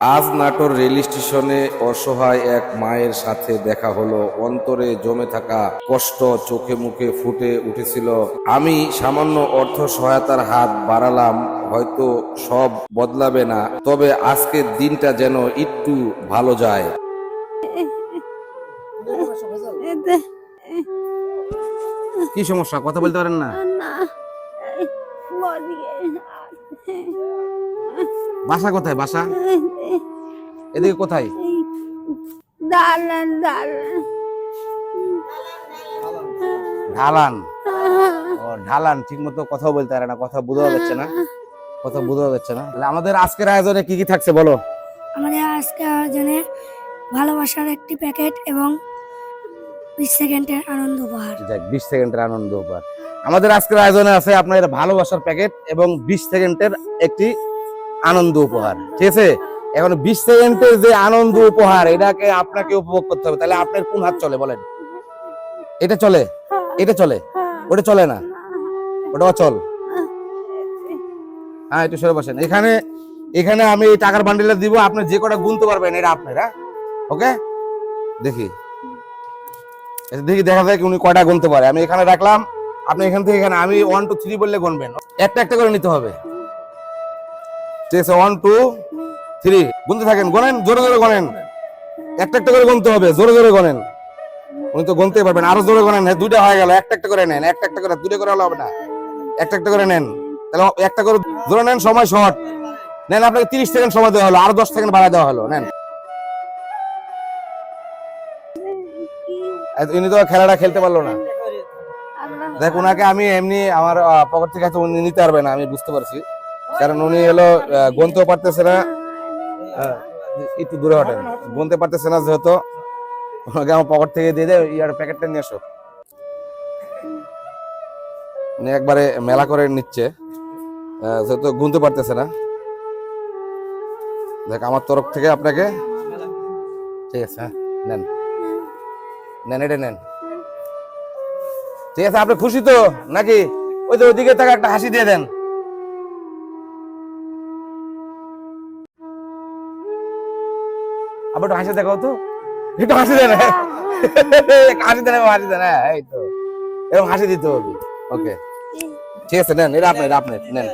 আজ নাটোর রেল স্টেশনে অসহায় এক মায়ের সাথে দেখা হলো। অন্তরে জমে থাকা কষ্ট চোখে মুখে ফুটে উঠেছিল। আমি সামান্য অর্থ সহায়তার হাত বাড়ালাম হয়তো সব বদলাবে না। তবে আজকের দিনটা যেন একটু ভালো যায়। কি সমস্যা? কথা বলতে পারেন না? বাসা কোথায় বাসা? এদিকে কোথায়? দালান দালান। ঢালান। ও ঢালান ঠিক মতো কথা বলতে পারে না কথা বোঝা যাচ্ছে না। কথা বোঝা যাচ্ছে না। তাহলে আমাদের আজকের আয়োজনে কি কি থাকছে বলো? আমাদের আজকে আয়োজনে ভালোবাসার একটি প্যাকেট এবং বিশ সেকেন্ডের আনন্দ উপহার। যাক বিশ সেকেন্ডের আনন্দ উপহার। আমাদের আজকের আয়োজনে আছে আপনার ভালোবাসার প্যাকেট এবং বিশ সেকেন্ডের একটি আনন্দ উপহার ঠিক আছে? এখন বিশ সেকেন্ডের যে আনন্দ উপহার এটাকে আপনাকে উপভোগ করতে হবে। তাহলে আপনার কোন হাত চলে বলেন? এটা চলে? এটা চলে? ওটা চলে না? ওটা চল হ্যাঁ একটু সরে বসেন। এখানে এখানে আমি এই টাকার বান্ডিলটা দিব আপনি যে কটা গুনতে পারবেন এটা আপনার হ্যাঁ? ওকে? দেখি। আচ্ছা, দেখি দেখা যায় উনি কটা গুনতে পারে। আমি এখানে রাখলাম। আপনি এখান থেকে এখানে আমি ওয়ান টু থ্রি বললে গুনবেন। একটা একটা করে নিতে হবে। ঠিক আছে ওয়ান টু থ্রি গুনতে থাকেন গোনেন জোরে জোরে গোনেন। একটা একটা করে গুনতে হবে জোরে জোরে গোনেন। উনি তো গুনতে পারবেন আরও জোরে গোনেন হ্যাঁ, দুইটা হয়ে গেল একটা একটা করে নেন একটা একটা করে দুটো করে হলে হবে না। একটা একটা করে নেন। তাহলে একটা করে জোরে নেন সময় শর্ট। নেন আপনাকে তিরিশ সেকেন্ড সময় দেওয়া হলো আরও দশ সেকেন্ড বাড়ায় দেওয়া হলো নেন। ইনি তো খেলাটা খেলতে পারল না। দেখ ওনাকে আমি এমনি আমার পকেট থেকে উনি নিতে পারবে না আমি বুঝতে পারছি। কারণ উনি হলো গুনতেও পারতেছে না। আহ, একটু দূরে হটেন। গুনতে পারতেছে না যেহেতু। ওনাকে আমার পকেট থেকে দিয়ে দেয় ইয়ার প্যাকেটটা নিয়ে আসো। উনি একবারে মেলা করে নিচ্ছে। যেহেতু গুনতে পারতেছে না। দেখ আমার তরফ থেকে আপনাকে ঠিক আছে হ্যাঁ নেন। নেন এটা নেন। ঠিক আছে আপনি খুশি তো? নাকি? ওই তো ওইদিকে তাকে একটা হাসি দিয়ে দেন। আবার একটু হাসি দেখাও তো। একটু হাসি দেন। হাসি দেন হাসি দেন হ্যাঁ এই তো। এরকম হাসি দিতে হবে। ওকে। ঠিক আছে, নেন, এটা আপনার আপনার, নেন।